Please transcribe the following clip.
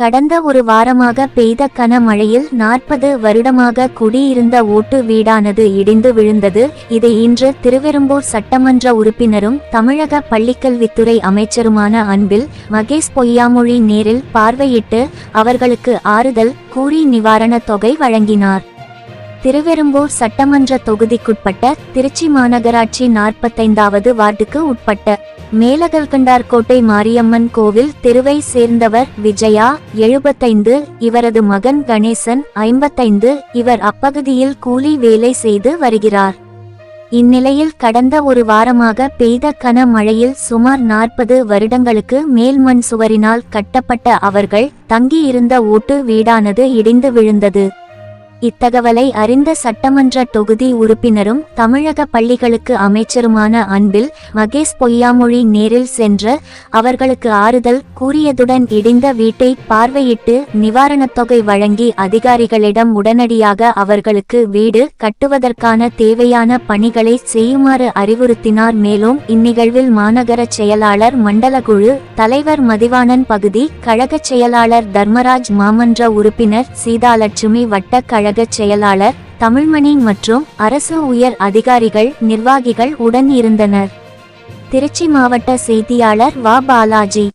கடந்த ஒரு வாரமாக பெய்த கனமழையில் நாற்பது வருடமாக குடியிருந்த ஓட்டு வீடானது இடிந்து விழுந்தது. இதை இன்று திருவெரும்பூர் சட்டமன்ற உறுப்பினரும் தமிழக பள்ளிக்கல்வித்துறை அமைச்சருமான அன்பில் மகேஷ் பொய்யாமொழி நேரில் பார்வையிட்டு அவர்களுக்கு ஆறுதல் கூறி நிவாரணத் தொகை வழங்கினார். திருவெரும்பூர் சட்டமன்ற தொகுதிக்குட்பட்ட திருச்சி மாநகராட்சி நாற்பத்தைந்தாவது வார்டுக்கு உட்பட்ட மேலகல்கண்டார்கோட்டை மாரியம்மன் கோவில் தெருவை சேர்ந்தவர் விஜயா எழுபத்தைந்து இவரது மகன் கணேசன் ஐம்பத்தைந்து இவர் அப்பகுதியில் கூலி வேலை செய்து வருகிறார். இந்நிலையில் கடந்த ஒரு வாரமாக பெய்த கனமழையில் சுமார் நாற்பது வருடங்களுக்கு மேல்மண் சுவரினால் கட்டப்பட்ட அவர்கள் தங்கியிருந்த ஓட்டு வீடானது இடிந்து விழுந்தது. இத்தகவலை அறிந்த சட்டமன்ற தொகுதி உறுப்பினரும் தமிழக பள்ளிகளுக்கு அமைச்சருமான அன்பில் மகேஷ் பொய்யாமொழி நேரில் சென்று அவர்களுக்கு ஆறுதல் கூறியதுடன் இடிந்த வீட்டை பார்வையிட்டு நிவாரணத் தொகை வழங்கி அதிகாரிகளிடம் உடனடியாக அவர்களுக்கு வீடு கட்டுவதற்கான தேவையான பணிகளை செய்யுமாறு அறிவுறுத்தினார். மேலும் இந்நிகழ்வில் மாநகர செயலாளர் மண்டலகுழு தலைவர் மதிவாணன் பகுதி கழக செயலாளர் தர்மராஜ் மாமன்ற உறுப்பினர் சீதாலட்சுமி வட்ட கழக செயலாளர் தமிழ்மணி மற்றும் அரசு உயர் அதிகாரிகள் நிர்வாகிகள் உடன் இருந்தனர். திருச்சி மாவட்ட செய்தியாளர் வா. பாலாஜி.